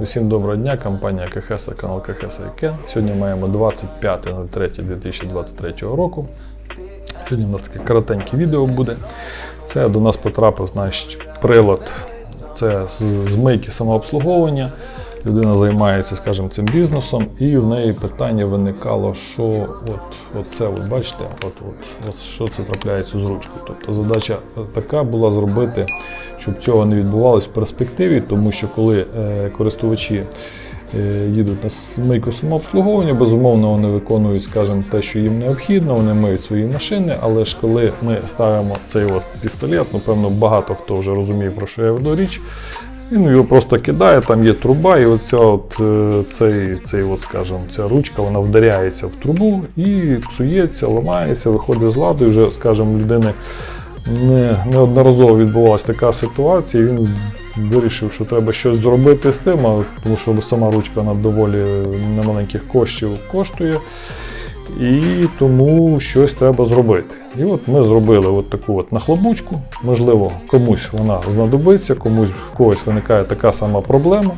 Усім доброго дня, компанія КХС, канал КХС ІК. Сьогодні маємо 25.03.2023 року. Сьогодні у нас таке коротеньке відео буде. Це до нас потрапив значить, прилад. Це з, мийки самообслуговування. Людина займається, скажімо, цим бізнесом, і в неї питання виникало, що от, от це, от бачите, от, от, от що це трапляється з ручкою. Тобто задача така була зробити, щоб цього не відбувалося в перспективі, тому що коли е, користувачі е, їдуть на мийку самообслуговування, безумовно, вони виконують, скажімо, те, що їм необхідно, вони миють свої машини, але ж коли ми ставимо цей от пістолет, напевно, багато хто вже розуміє, про що я веду річ. Він його просто кидає, там є труба, і оця от, е, цей, цей от, скажімо, ця ручка вона вдаряється в трубу і псується, ламається, виходить з ладу. І вже, скажімо, людини не, неодноразово відбувалася така ситуація. і Він вирішив, що треба щось зробити з тим, тому що сама ручка вона доволі немаленьких коштів коштує. І тому щось треба зробити. І от ми зробили от таку от нахлобучку. Можливо, комусь вона знадобиться, комусь в когось виникає така сама проблема.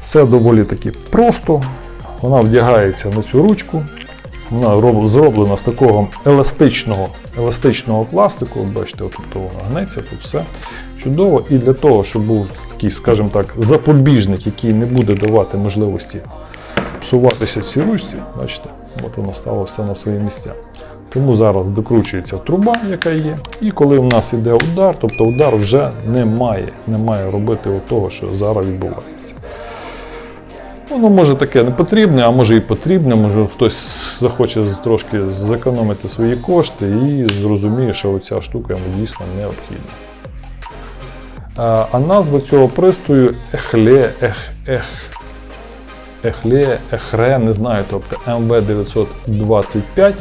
Все доволі таки просто. Вона вдягається на цю ручку. Вона зроблена з такого еластичного, еластичного пластику. Бачите, от тут вона гнеться, тут все чудово. І для того, щоб був такий, скажімо так, запобіжник, який не буде давати можливості псуватися в цій ручці, бачите, от воно стало все на свої місця. Тому зараз докручується труба, яка є, і коли в нас іде удар, тобто удар вже не має, не має робити того, що зараз відбувається. Воно може таке не потрібне, а може і потрібне, може хтось захоче трошки зекономити свої кошти і зрозуміє, що оця штука йому дійсно необхідна. А назва цього пристрою Ехле, ех, ех, Ехле, Ехре, не знаю, тобто МВ925.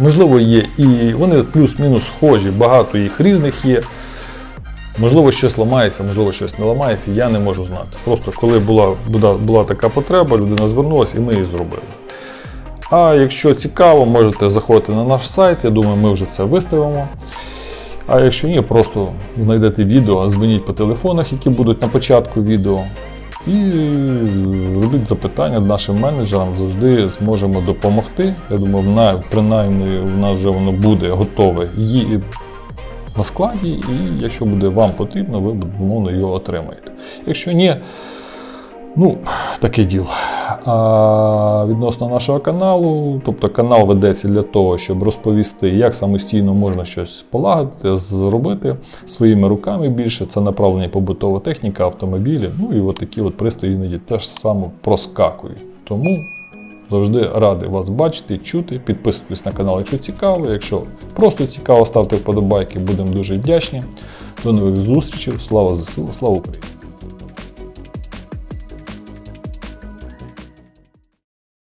Можливо, є і вони плюс-мінус схожі, багато їх різних є. Можливо, щось ламається, можливо, щось не ламається, я не можу знати. Просто коли була, була, була така потреба, людина звернулася і ми її зробили. А якщо цікаво, можете заходити на наш сайт, я думаю, ми вже це виставимо. А якщо ні, просто знайдете відео, дзвоніть по телефонах, які будуть на початку відео. І робіть запитання нашим менеджерам, завжди зможемо допомогти. Я думаю, на, принаймні в нас вже воно буде готове і на складі, і якщо буде вам потрібно, ви безумовно його отримаєте. Якщо ні, ну, таке діло. Відносно нашого каналу, тобто канал ведеться для того, щоб розповісти, як самостійно можна щось полагодити, зробити своїми руками більше. Це направлення побутова техніка, автомобілі. Ну і от такі от пристрої іноді теж само проскакують. Тому завжди радий вас бачити, чути. Підписуйтесь на канал, якщо цікаво. Якщо просто цікаво, ставте вподобайки, будемо дуже вдячні. До нових зустрічей. Слава ЗСУ, слава Україні!